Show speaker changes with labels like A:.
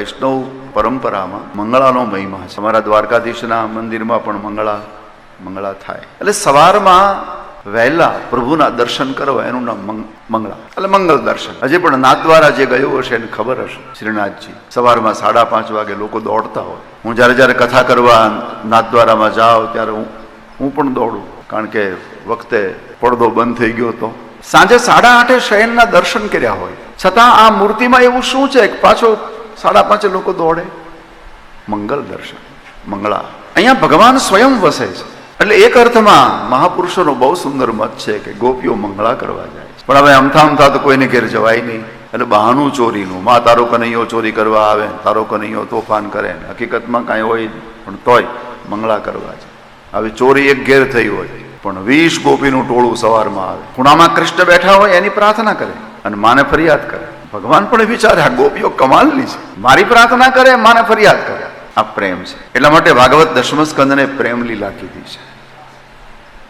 A: વૈષ્ણવ પરંપરામાં મંગળાનો મહિમા છે. અમારા દ્વારકાધીશના મંદિરમાં પણ મંગળા મંગળા થાય. એટલે સવારમાં વહેલા પ્રભુના દર્શન કરવા એનું નામ મંગળા. એટલે મંગલ દર્શન. હજી પણ નાથદ્વારા જે ગયું હશે એને ખબર હશે. શ્રીનાથજી, સવારમાં સાડા પાંચ વાગે લોકો દોડતા હોય. હું જ્યારે જ્યારે કથા કરવા નાથદ્વારામાં જાઉં ત્યારે હું હું પણ દોડું. કારણ કે વખતે પડદો બંધ થઈ ગયો હતો. સાંજે સાડા આઠે શયનના દર્શન કર્યા હોય. છતાં આ મૂર્તિમાં એવું શું છે? પાછો સાડા પાંચે લોકો દોડે. મંગલ દર્શન, મંગળા. અહીંયા ભગવાન સ્વયં વસે છે. એટલે એક અર્થમાં મહાપુરુષોનો બહુ સુંદર મત છે કે ગોપીઓ મંગળા કરવા જાય પણ હવે અમથા અમથા તો કોઈને ઘેર જવાય નહીં. એટલે બહાનું ચોરીનું, માં તારો કનૈયો ચોરી કરવા આવે, તારો કનૈયો તોફાન કરે હકીકતમાં કાંઈ હોય. પણ તોય મંગળા કરવા છે હવે ચોરી એક ઘેર થઈ હોય. પણ વીસ ગોપીનું ટોળું સવારમાં આવે. ખૂણામાં કૃષ્ણ બેઠા હોય એની પ્રાર્થના કરે. અને માને ફરિયાદ કરે. ભગવાન પણ વિચારે, આ ગોપીઓ કમાલની છે. મારી પ્રાર્થના કરે, માને ફરિયાદ કરે. આ પ્રેમ છે. એટલા માટે ભાગવત દશમ સ્કંદને પ્રેમ લીલા કીધી છે.